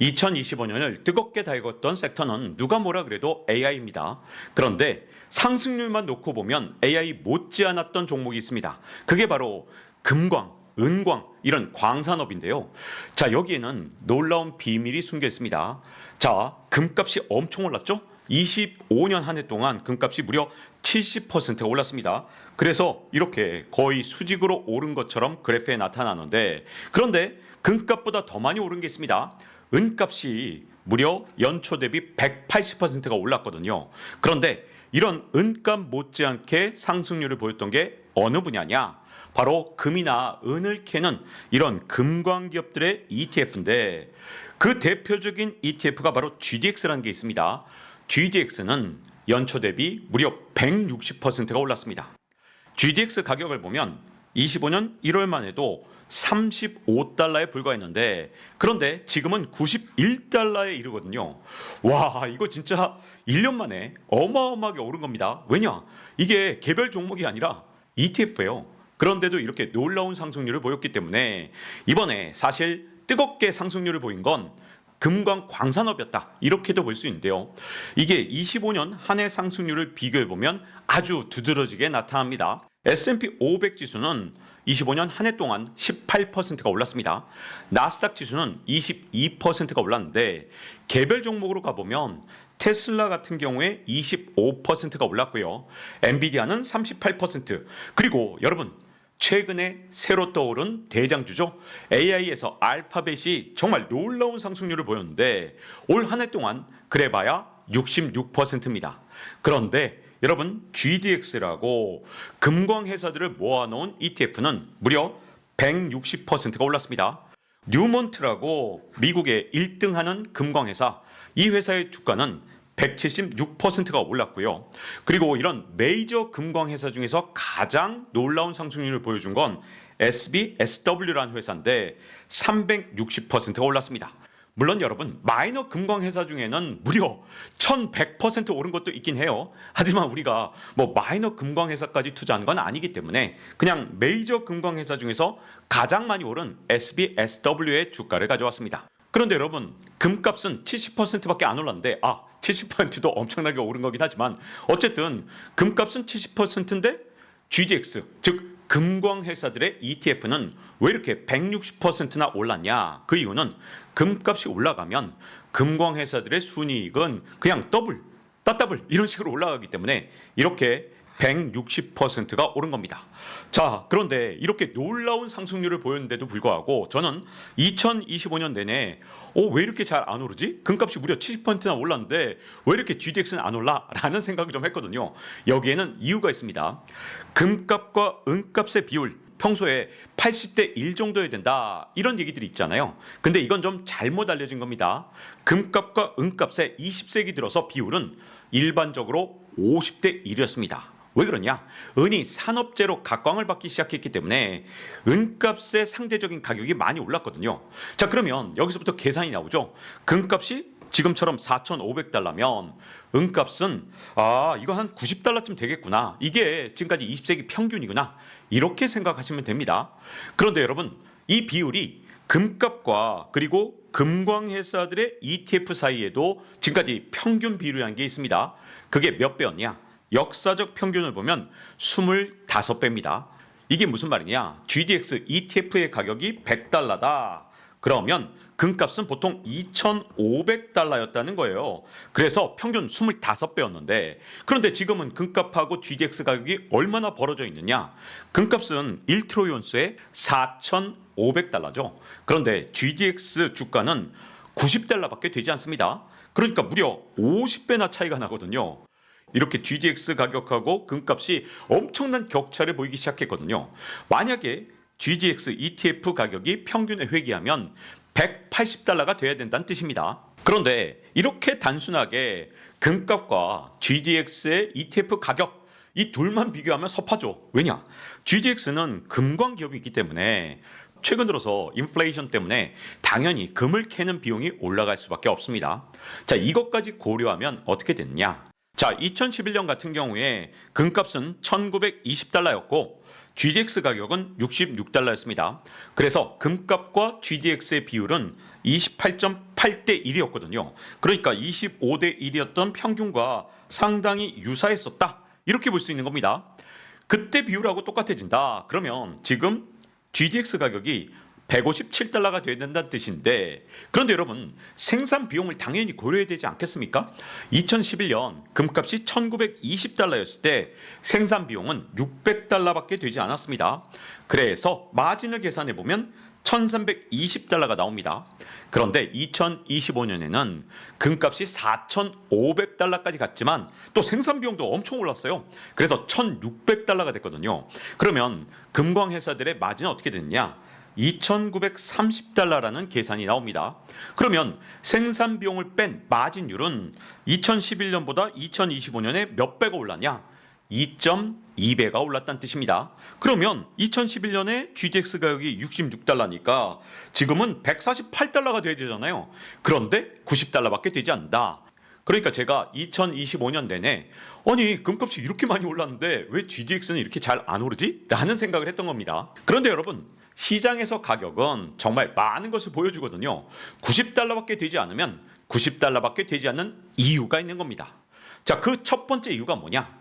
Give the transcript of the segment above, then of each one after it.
2025년을 뜨겁게 달궜던 섹터는 누가 뭐라 그래도 AI입니다. 그런데 상승률만 놓고 보면 AI 못지않았던 종목이 있습니다. 그게 바로 금광, 은광 이런 광산업인데요. 자 여기에는 놀라운 비밀이 숨겨 있습니다. 자 금값이 엄청 올랐죠? 25년 한 해 동안 금값이 무려 70%가 올랐습니다. 그래서 이렇게 거의 수직으로 오른 것처럼 그래프에 나타나는데 그런데 금값보다 더 많이 오른 게 있습니다. 은값이 무려 연초 대비 180%가 올랐거든요. 그런데 이런 은값 못지않게 상승률을 보였던 게 어느 분야냐? 바로 금이나 은을 캐는 이런 금광 기업들의 ETF인데 그 대표적인 ETF가 바로 GDX라는 게 있습니다. GDX는 연초 대비 무려 160%가 올랐습니다. GDX 가격을 보면 25년 1월만 해도 35달러에 불과했는데 그런데 지금은 91달러에 이르거든요. 와, 이거 진짜 1년 만에 어마어마하게 오른 겁니다. 왜냐? 이게 개별 종목이 아니라 ETF예요. 그런데도 이렇게 놀라운 상승률을 보였기 때문에 이번에 사실 뜨겁게 상승률을 보인 건 금광 광산업이었다 이렇게도 볼 수 있는데요. 이게 25년 한 해 상승률을 비교해 보면 아주 두드러지게 나타납니다. S&P 500 지수는 25년 한 해 동안 18%가 올랐습니다. 나스닥 지수는 22%가 올랐는데 개별 종목으로 가보면 테슬라 같은 경우에 25%가 올랐고요. 엔비디아는 38% 그리고 여러분 최근에 새로 떠오른 대장주죠. AI에서 알파벳이 정말 놀라운 상승률을 보였는데 올 한 해 동안 그래봐야 66%입니다. 그런데 여러분 GDX라고 금광 회사들을 모아놓은 ETF는 무려 160%가 올랐습니다. 뉴몬트라고 미국의 1등하는 금광 회사 이 회사의 주가는 176%가 올랐고요. 그리고 이런 메이저 금광 회사 중에서 가장 놀라운 상승률을 보여준 건 SBSW라는 회사인데 360%가 올랐습니다. 물론 여러분 마이너 금광 회사 중에는 무려 1100% 오른 것도 있긴 해요. 하지만 우리가 뭐 마이너 금광 회사까지 투자한 건 아니기 때문에 그냥 메이저 금광 회사 중에서 가장 많이 오른 SBSW의 주가를 가져왔습니다. 그런데 여러분 금값은 70%밖에 안 올랐는데 아 70%도 엄청나게 오른 거긴 하지만 어쨌든 금값은 70%인데 GDX 즉 금광 회사들의 ETF는 왜 이렇게 160%나 올랐냐? 그 이유는 금값이 올라가면 금광 회사들의 순이익은 그냥 더블, 따따블 이런 식으로 올라가기 때문에 이렇게 160%가 오른 겁니다. 자, 그런데 이렇게 놀라운 상승률을 보였는데도 불구하고 저는 2025년 내내 어, 왜 이렇게 잘 안 오르지? 금값이 무려 70%나 올랐는데 왜 이렇게 GDX는 안 올라? 라는 생각을 좀 했거든요. 여기에는 이유가 있습니다. 금값과 은값의 비율 평소에 80대 1 정도여야 된다. 이런 얘기들이 있잖아요. 근데 이건 좀 잘못 알려진 겁니다. 금값과 은값의 20세기 들어서 비율은 일반적으로 50대 1이었습니다. 왜 그러냐? 은이 산업재로 각광을 받기 시작했기 때문에 은값의 상대적인 가격이 많이 올랐거든요. 자, 그러면 여기서부터 계산이 나오죠. 금값이 지금처럼 4,500달러면 은값은 아, 이거 한 90달러쯤 되겠구나. 이게 지금까지 20세기 평균이구나. 이렇게 생각하시면 됩니다. 그런데 여러분, 이 비율이 금값과 그리고 금광 회사들의 ETF 사이에도 지금까지 평균 비율이라는 게 있습니다. 그게 몇 배였냐? 역사적 평균을 보면 25배입니다. 이게 무슨 말이냐? GDX ETF의 가격이 100달러다. 그러면 금값은 보통 2,500달러였다는 거예요. 그래서 평균 25배였는데 그런데 지금은 금값하고 GDX 가격이 얼마나 벌어져 있느냐? 금값은 1트로이온스에 4,500달러죠. 그런데 GDX 주가는 90달러밖에 되지 않습니다. 그러니까 무려 50배나 차이가 나거든요. 이렇게 GDX 가격하고 금값이 엄청난 격차를 보이기 시작했거든요. 만약에 GDX ETF 가격이 평균에 회귀하면 180달러가 돼야 된다는 뜻입니다. 그런데 이렇게 단순하게 금값과 GDX의 ETF 가격 이 둘만 비교하면 섭하죠. 왜냐? GDX는 금광 기업이기 때문에 최근 들어서 인플레이션 때문에 당연히 금을 캐는 비용이 올라갈 수밖에 없습니다. 자, 이것까지 고려하면 어떻게 됐냐? 자, 2011년 같은 경우에 금값은 1920달러였고 GDX 가격은 66달러였습니다. 그래서 금값과 GDX의 비율은 28.8대 1이었거든요. 그러니까 25대 1이었던 평균과 상당히 유사했었다. 이렇게 볼 수 있는 겁니다. 그때 비율하고 똑같아진다. 그러면 지금 GDX 가격이 157달러가 돼야 된다는 뜻인데 그런데 여러분 생산 비용을 당연히 고려해야 되지 않겠습니까? 2011년 금값이 1920달러였을 때 생산 비용은 600달러밖에 되지 않았습니다. 그래서 마진을 계산해 보면 1320달러가 나옵니다. 그런데 2025년에는 금값이 4,500달러까지 갔지만 또 생산 비용도 엄청 올랐어요. 그래서 1,600달러가 됐거든요. 그러면 금광 회사들의 마진은 어떻게 됐냐? 2,930달러라는 계산이 나옵니다. 그러면 생산 비용을 뺀 마진율은 2011년보다 2025년에 몇 배가 올랐냐? 2.2배가 올랐다는 뜻입니다. 그러면 2011년에 GDX 가격이 66달러니까 지금은 148달러가 돼야 되잖아요. 그런데 90달러밖에 되지 않는다. 그러니까 제가 2025년 내내 아니 금값이 이렇게 많이 올랐는데 왜 GDX는 이렇게 잘 안 오르지? 라는 생각을 했던 겁니다. 그런데 여러분 시장에서 가격은 정말 많은 것을 보여주거든요. 90달러밖에 되지 않으면 90달러밖에 되지 않는 이유가 있는 겁니다. 자, 그 첫 번째 이유가 뭐냐?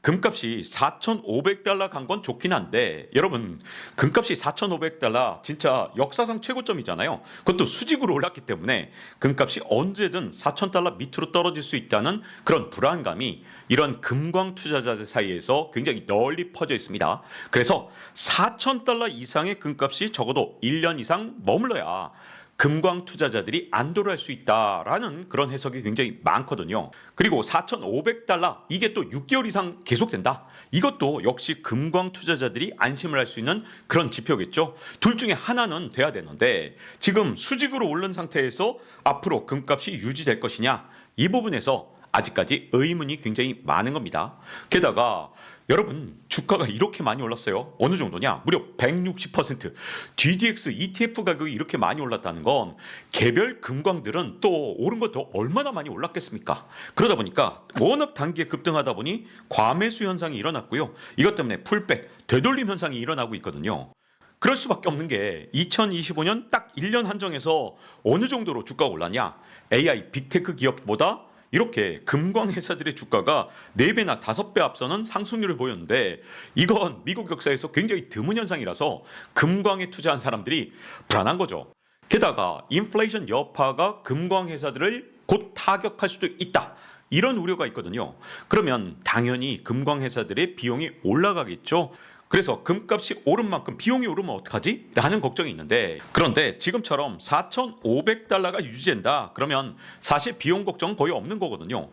금값이 4,500달러 간 건 좋긴 한데 여러분 금값이 4,500달러 진짜 역사상 최고점이잖아요. 그것도 수직으로 올랐기 때문에 금값이 언제든 4,000달러 밑으로 떨어질 수 있다는 그런 불안감이 이런 금광 투자자들 사이에서 굉장히 널리 퍼져 있습니다. 그래서 4,000달러 이상의 금값이 적어도 1년 이상 머물러야 금광 투자자들이 안도를 할 수 있다라는 그런 해석이 굉장히 많거든요. 그리고 4,500달러 이게 또 6개월 이상 계속된다. 이것도 역시 금광 투자자들이 안심을 할 수 있는 그런 지표겠죠. 둘 중에 하나는 돼야 되는데 지금 수직으로 오른 상태에서 앞으로 금값이 유지될 것이냐 이 부분에서 아직까지 의문이 굉장히 많은 겁니다. 게다가 여러분 주가가 이렇게 많이 올랐어요. 어느 정도냐? 무려 160%. GDX ETF 가격이 이렇게 많이 올랐다는 건 개별 금광들은 또 오른 것도 얼마나 많이 올랐겠습니까? 그러다 보니까 워낙 단기에 급등하다 보니 과매수 현상이 일어났고요. 이것 때문에 풀백, 되돌림 현상이 일어나고 있거든요. 그럴 수밖에 없는 게 2025년 딱 1년 한정에서 어느 정도로 주가가 올랐냐? AI 빅테크 기업보다 이렇게 금광 회사들의 주가가 4배나 5배 앞서는 상승률을 보였는데 이건 미국 역사에서 굉장히 드문 현상이라서 금광에 투자한 사람들이 불안한 거죠. 게다가 인플레이션 여파가 금광 회사들을 곧 타격할 수도 있다. 이런 우려가 있거든요. 그러면 당연히 금광 회사들의 비용이 올라가겠죠. 그래서 금값이 오른 만큼 비용이 오르면 어떡하지? 라는 걱정이 있는데 그런데 지금처럼 4,500달러가 유지된다. 그러면 사실 비용 걱정 거의 없는 거거든요.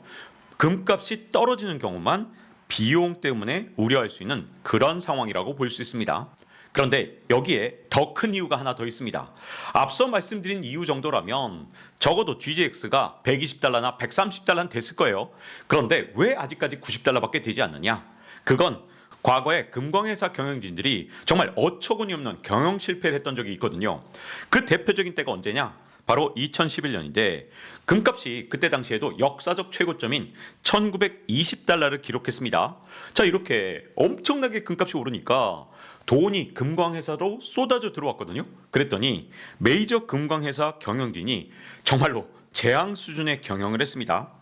금값이 떨어지는 경우만 비용 때문에 우려할 수 있는 그런 상황이라고 볼 수 있습니다. 그런데 여기에 더 큰 이유가 하나 더 있습니다. 앞서 말씀드린 이유 정도라면 적어도 GGX가 120달러나 130달러는 됐을 거예요. 그런데 왜 아직까지 90달러밖에 되지 않느냐? 그건 과거에 금광회사 경영진들이 정말 어처구니 없는 경영 실패를 했던 적이 있거든요. 그 대표적인 때가 언제냐? 바로 2011년인데 금값이 그때 당시에도 역사적 최고점인 1920달러를 기록했습니다. 자, 이렇게 엄청나게 금값이 오르니까 돈이 금광회사로 쏟아져 들어왔거든요. 그랬더니 메이저 금광회사 경영진이 정말로 재앙 수준의 경영을 했습니다.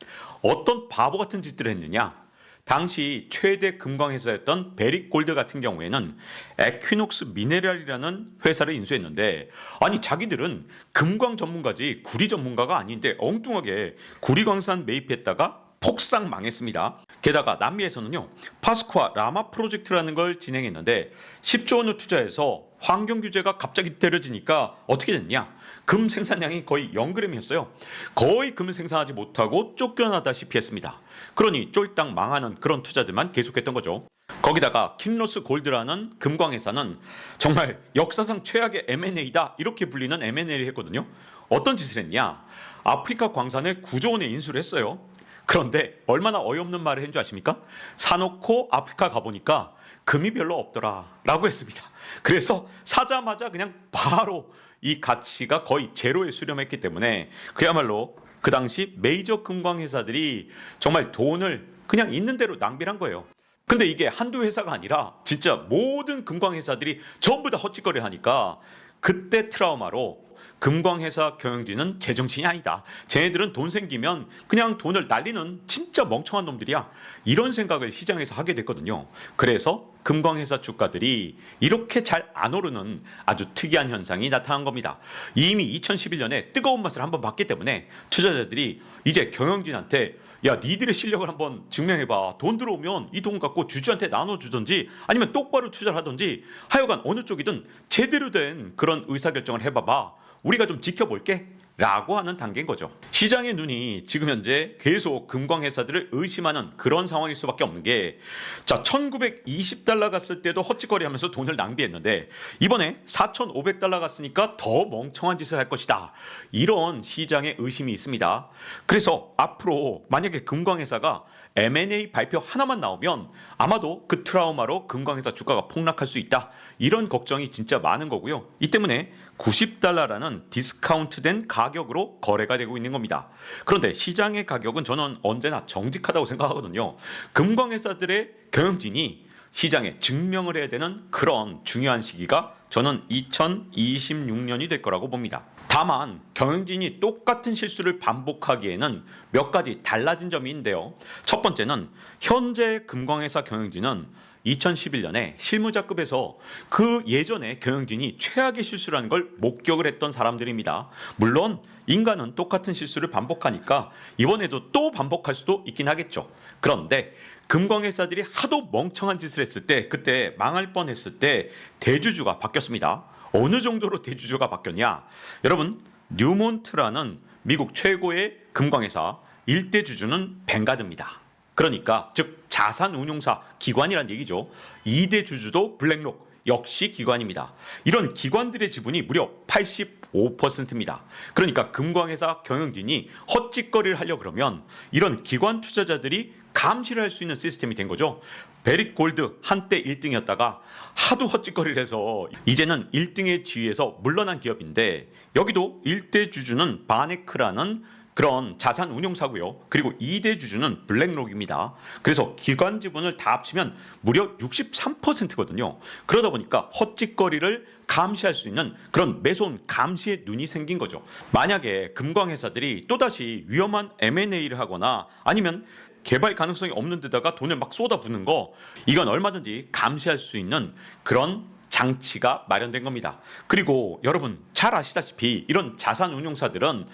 어떤 바보 같은 짓들을 했느냐? 당시 최대 금광 회사였던 베릭 골드 같은 경우에는 에퀴녹스 미네랄이라는 회사를 인수했는데 아니 자기들은 금광 전문가지 구리 전문가가 아닌데 엉뚱하게 구리 광산 매입했다가 폭삭 망했습니다. 게다가 남미에서는요 파스쿠아 라마 프로젝트라는 걸 진행했는데 10조 원을 투자해서 환경 규제가 갑자기 때려지니까 어떻게 됐냐? 금 생산량이 거의 0g이었어요. 거의 금을 생산하지 못하고 쫓겨나다시피 했습니다. 그러니 쫄딱 망하는 그런 투자들만 계속했던 거죠. 거기다가 킨로스 골드라는 금광회사는 정말 역사상 최악의 M&A다 이렇게 불리는 M&A를 했거든요. 어떤 짓을 했냐? 아프리카 광산을 9조 원에 인수를 했어요. 그런데 얼마나 어이없는 말을 했줄 아십니까? 사놓고 아프리카 가보니까 금이 별로 없더라 라고 했습니다. 그래서 사자마자 그냥 바로 이 가치가 거의 제로에 수렴했기 때문에 그야말로 그 당시 메이저 금광 회사들이 정말 돈을 그냥 있는 대로 낭비한 거예요. 근데 이게 한두 회사가 아니라 진짜 모든 금광 회사들이 전부 다 헛짓거리를 하니까 그때 트라우마로 금광회사 경영진은 제정신이 아니다. 쟤네들은 돈 생기면 그냥 돈을 날리는 진짜 멍청한 놈들이야. 이런 생각을 시장에서 하게 됐거든요. 그래서 금광회사 주가들이 이렇게 잘 안 오르는 아주 특이한 현상이 나타난 겁니다. 이미 2011년에 뜨거운 맛을 한번 봤기 때문에 투자자들이 이제 경영진한테 야 니들의 실력을 한번 증명해봐. 돈 들어오면 이 돈 갖고 주주한테 나눠주든지 아니면 똑바로 투자를 하든지 하여간 어느 쪽이든 제대로 된 그런 의사결정을 해봐봐. 우리가 좀 지켜볼게. 라고 하는 단계인 거죠. 시장의 눈이 지금 현재 계속 금광회사들을 의심하는 그런 상황일 수밖에 없는 게 자, 1920달러 갔을 때도 헛짓거리 하면서 돈을 낭비했는데 이번에 4,500달러 갔으니까 더 멍청한 짓을 할 것이다. 이런 시장의 의심이 있습니다. 그래서 앞으로 만약에 금광회사가 M&A 발표 하나만 나오면 아마도 그 트라우마로 금광회사 주가가 폭락할 수 있다. 이런 걱정이 진짜 많은 거고요. 이 때문에 90달러라는 디스카운트된 가격으로 거래가 되고 있는 겁니다. 그런데 시장의 가격은 저는 언제나 정직하다고 생각하거든요. 금광회사들의 경영진이 시장에 증명을 해야 되는 그런 중요한 시기가 저는 2026년이 될 거라고 봅니다. 다만 경영진이 똑같은 실수를 반복하기에는 몇 가지 달라진 점이 있는데요. 첫 번째는 현재 금광회사 경영진은 2011년에 실무자급에서 그 예전에 경영진이 최악의 실수라는 걸 목격을 했던 사람들입니다. 물론 인간은 똑같은 실수를 반복하니까 이번에도 또 반복할 수도 있긴 하겠죠. 그런데 금광회사들이 하도 멍청한 짓을 했을 때 그때 망할 뻔했을 때 대주주가 바뀌었습니다. 어느 정도로 대주주가 바뀌었냐? 여러분 뉴몬트라는 미국 최고의 금광회사 일대 주주는 뱅가드입니다. 그러니까 즉 자산 운용사 기관이란 얘기죠. 2대 주주도 블랙록 역시 기관입니다. 이런 기관들의 지분이 무려 85%입니다. 그러니까 금광회사 경영진이 헛짓거리를 하려 그러면 이런 기관 투자자들이 감시를 할 수 있는 시스템이 된 거죠. 베릭 골드 한때 1등이었다가 하도 헛짓거리를 해서 이제는 1등의 지위에서 물러난 기업인데 여기도 1대 주주는 바네크라는 그런 자산 운용사고요. 그리고 2대 주주는 블랙록입니다. 그래서 기관 지분을 다 합치면 무려 63%거든요. 그러다 보니까 헛짓거리를 감시할 수 있는 그런 매손 감시의 눈이 생긴 거죠. 만약에 금광회사들이 또다시 위험한 M&A를 하거나 아니면 개발 가능성이 없는 데다가 돈을 막 쏟아붓는 거 이건 얼마든지 감시할 수 있는 그런 장치가 마련된 겁니다. 그리고 여러분 잘 아시다시피 이런 자산 운용사들은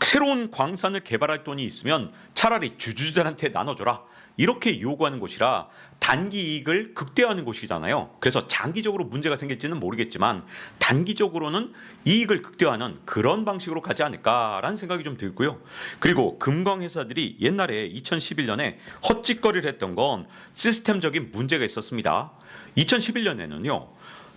새로운 광산을 개발할 돈이 있으면 차라리 주주들한테 나눠줘라. 이렇게 요구하는 곳이라 단기 이익을 극대화하는 곳이잖아요. 그래서 장기적으로 문제가 생길지는 모르겠지만 단기적으로는 이익을 극대화하는 그런 방식으로 가지 않을까라는 생각이 좀 들고요. 그리고 금광 회사들이 옛날에 2011년에 헛짓거리를 했던 건 시스템적인 문제가 있었습니다. 2011년에는요.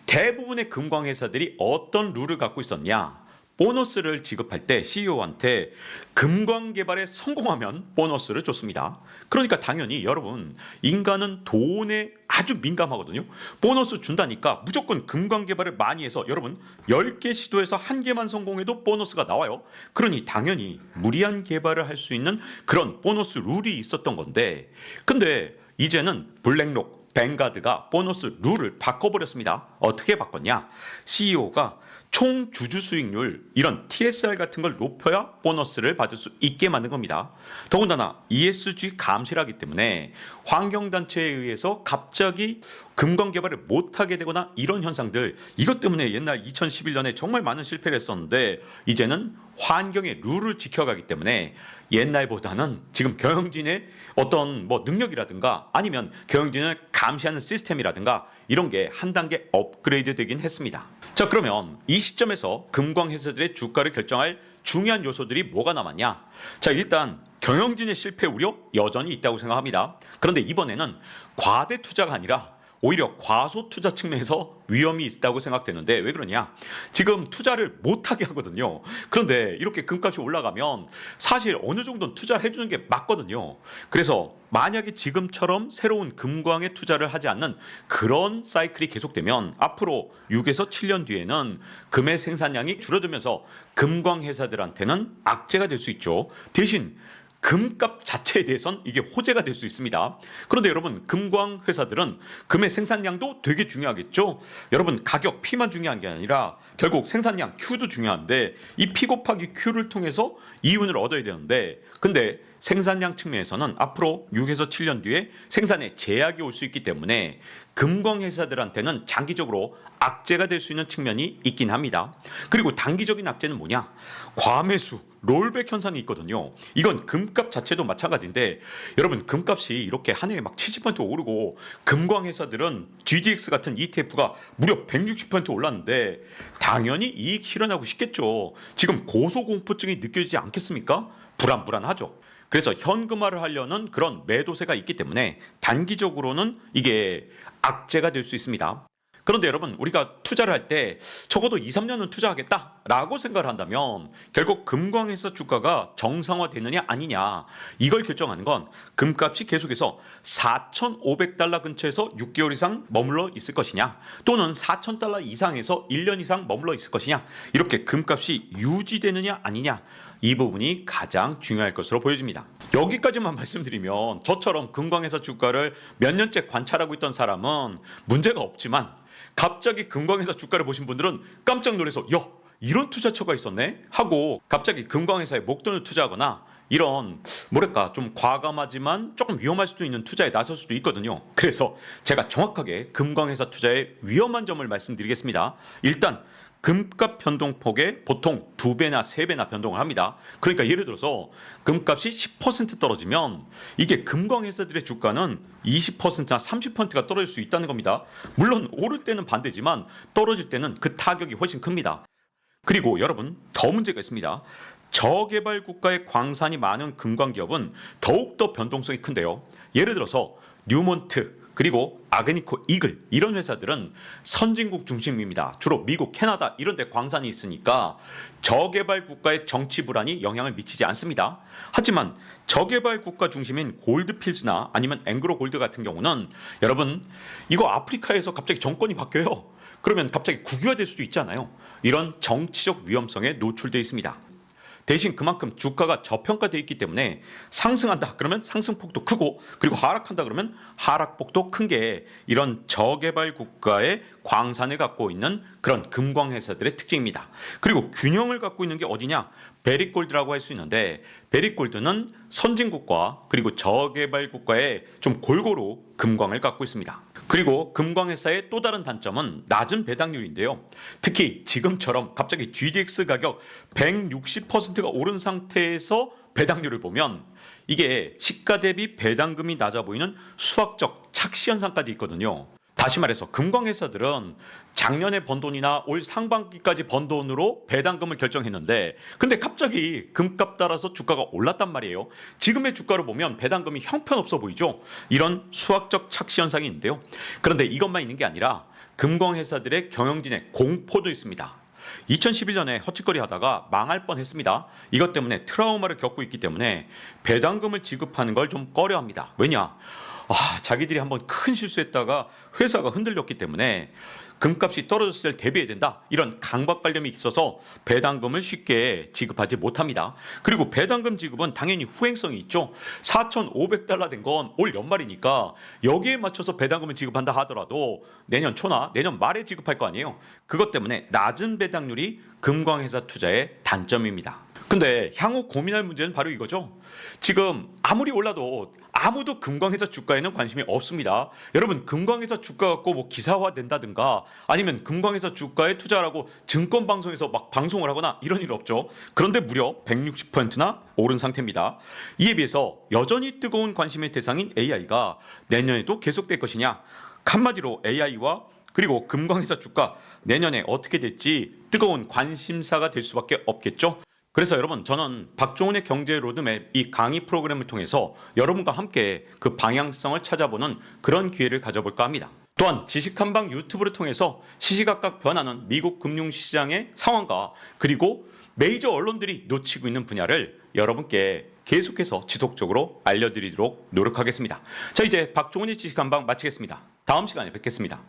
대부분의 금광 회사들이 어떤 룰을 갖고 있었냐? 보너스를 지급할 때 CEO한테 금광 개발에 성공하면 보너스를 줬습니다. 그러니까 당연히 여러분 인간은 돈에 아주 민감하거든요. 보너스 준다니까 무조건 금광 개발을 많이 해서 여러분 10개 시도해서 한 개만 성공해도 보너스가 나와요. 그러니 당연히 무리한 개발을 할 수 있는 그런 보너스 룰이 있었던 건데 근데 이제는 블랙록 뱅가드가 보너스 룰을 바꿔버렸습니다. 어떻게 바꿨냐? CEO가 총 주주 수익률 이런 TSR 같은 걸 높여야 보너스를 받을 수 있게 만든 겁니다. 더군다나 ESG 감시를 하기 때문에 환경단체에 의해서 갑자기 금광 개발을 못하게 되거나 이런 현상들 이것 때문에 옛날 2011년에 정말 많은 실패를 했었는데 이제는 환경의 룰을 지켜가기 때문에 옛날보다는 지금 경영진의 어떤 뭐 능력이라든가 아니면 경영진을 감시하는 시스템이라든가 이런 게 한 단계 업그레이드 되긴 했습니다. 자 그러면 이 시점에서 금광 회사들의 주가를 결정할 중요한 요소들이 뭐가 남았냐? 자 일단 경영진의 실패 우려 여전히 있다고 생각합니다. 그런데 이번에는 과대 투자가 아니라 오히려 과소 투자 측면에서 위험이 있다고 생각되는데 왜 그러냐? 지금 투자를 못하게 하거든요. 그런데 이렇게 금값이 올라가면 사실 어느 정도는 투자를 해주는 게 맞거든요. 그래서 만약에 지금처럼 새로운 금광에 투자를 하지 않는 그런 사이클이 계속되면 앞으로 6에서 7년 뒤에는 금의 생산량이 줄어들면서 금광 회사들한테는 악재가 될 수 있죠. 대신 금값 자체에 대해선 이게 호재가 될 수 있습니다. 그런데 여러분 금광 회사들은 금의 생산량도 되게 중요하겠죠. 여러분 가격 P만 중요한 게 아니라 결국 생산량 Q도 중요한데 이 P 곱하기 Q를 통해서 이윤을 얻어야 되는데 근데 생산량 측면에서는 앞으로 6에서 7년 뒤에 생산에 제약이 올 수 있기 때문에 금광 회사들한테는 장기적으로 악재가 될 수 있는 측면이 있긴 합니다. 그리고 단기적인 악재는 뭐냐? 과매수, 롤백 현상이 있거든요. 이건 금값 자체도 마찬가지인데 여러분 금값이 이렇게 한 해에 막 70% 오르고 금광 회사들은 GDX 같은 ETF가 무려 160% 올랐는데 당연히 이익 실현하고 싶겠죠. 지금 고소공포증이 느껴지지 않겠습니까? 불안불안하죠. 그래서 현금화를 하려는 그런 매도세가 있기 때문에 단기적으로는 이게 악재가 될 수 있습니다. 그런데 여러분 우리가 투자를 할 때 적어도 2, 3년은 투자하겠다라고 생각을 한다면 결국 금광에서 주가가 정상화되느냐 아니냐 이걸 결정하는 건 금값이 계속해서 4,500달러 근처에서 6개월 이상 머물러 있을 것이냐 또는 4,000달러 이상에서 1년 이상 머물러 있을 것이냐 이렇게 금값이 유지되느냐 아니냐 이 부분이 가장 중요할 것으로 보여집니다. 여기까지만 말씀드리면 저처럼 금광에서 주가를 몇 년째 관찰하고 있던 사람은 문제가 없지만 갑자기 금광회사 주가를 보신 분들은 깜짝 놀라서 야 이런 투자처가 있었네 하고 갑자기 금광회사에 목돈을 투자하거나 이런 뭐랄까 좀 과감하지만 조금 위험할 수도 있는 투자에 나설 수도 있거든요. 그래서 제가 정확하게 금광회사 투자의 위험한 점을 말씀드리겠습니다. 일단 금값 변동폭에 보통 두 배나 세 배나 변동을 합니다. 그러니까 예를 들어서 금값이 10% 떨어지면 이게 금광 회사들의 주가는 20%나 30%가 떨어질 수 있다는 겁니다. 물론 오를 때는 반대지만 떨어질 때는 그 타격이 훨씬 큽니다. 그리고 여러분 더 문제가 있습니다. 저개발 국가의 광산이 많은 금광 기업은 더욱더 변동성이 큰데요. 예를 들어서 뉴몬트 그리고 아그니코 이글 이런 회사들은 선진국 중심입니다. 주로 미국, 캐나다 이런 데 광산이 있으니까 저개발 국가의 정치 불안이 영향을 미치지 않습니다. 하지만 저개발 국가 중심인 골드필즈나 아니면 앵그로 골드 같은 경우는 여러분 이거 아프리카에서 갑자기 정권이 바뀌어요. 그러면 갑자기 국유화될 수도 있잖아요. 이런 정치적 위험성에 노출돼 있습니다. 대신 그만큼 주가가 저평가돼 있기 때문에 상승한다 그러면 상승폭도 크고 그리고 하락한다 그러면 하락폭도 큰 게 이런 저개발 국가의 광산을 갖고 있는 그런 금광 회사들의 특징입니다. 그리고 균형을 갖고 있는 게 어디냐? 베리골드라고 할 수 있는데 베리골드는 선진국과 그리고 저개발 국가에 좀 골고루 금광을 갖고 있습니다. 그리고 금광 회사의 또 다른 단점은 낮은 배당률인데요. 특히 지금처럼 갑자기 GDX 가격 160%가 오른 상태에서 배당률을 보면 이게 시가 대비 배당금이 낮아 보이는 수학적 착시 현상까지 있거든요. 다시 말해서 금광 회사들은 작년에 번 돈이나 올 상반기까지 번 돈으로 배당금을 결정했는데 근데 갑자기 금값 따라서 주가가 올랐단 말이에요. 지금의 주가로 보면 배당금이 형편없어 보이죠. 이런 수학적 착시 현상이 있는데요. 그런데 이것만 있는 게 아니라 금광 회사들의 경영진의 공포도 있습니다. 2011년에 헛짓거리 하다가 망할 뻔 했습니다. 이것 때문에 트라우마를 겪고 있기 때문에 배당금을 지급하는 걸 좀 꺼려 합니다. 왜냐? 아, 자기들이 한번 큰 실수했다가 회사가 흔들렸기 때문에 금값이 떨어졌을 때 대비해야 된다. 이런 강박관념이 있어서 배당금을 쉽게 지급하지 못합니다. 그리고 배당금 지급은 당연히 후행성이 있죠. 4,500달러 된 건 올 연말이니까 여기에 맞춰서 배당금을 지급한다 하더라도 내년 초나 내년 말에 지급할 거 아니에요. 그것 때문에 낮은 배당률이 금광회사 투자의 단점입니다. 근데 향후 고민할 문제는 바로 이거죠. 지금 아무리 올라도 아무도 금광회사 주가에는 관심이 없습니다. 여러분 금광회사 주가 갖고 뭐 기사화 된다든가 아니면 금광회사 주가에 투자라고 증권 방송에서 막 방송을 하거나 이런 일 없죠. 그런데 무려 160%나 오른 상태입니다. 이에 비해서 여전히 뜨거운 관심의 대상인 AI가 내년에도 계속될 것이냐? 한마디로 AI와 그리고 금광회사 주가 내년에 어떻게 될지 뜨거운 관심사가 될 수밖에 없겠죠. 그래서 여러분 저는 박종훈의 경제 로드맵 이 강의 프로그램을 통해서 여러분과 함께 그 방향성을 찾아보는 그런 기회를 가져볼까 합니다. 또한 지식한방 유튜브를 통해서 시시각각 변하는 미국 금융시장의 상황과 그리고 메이저 언론들이 놓치고 있는 분야를 여러분께 계속해서 지속적으로 알려드리도록 노력하겠습니다. 자 이제 박종훈의 지식한방 마치겠습니다. 다음 시간에 뵙겠습니다.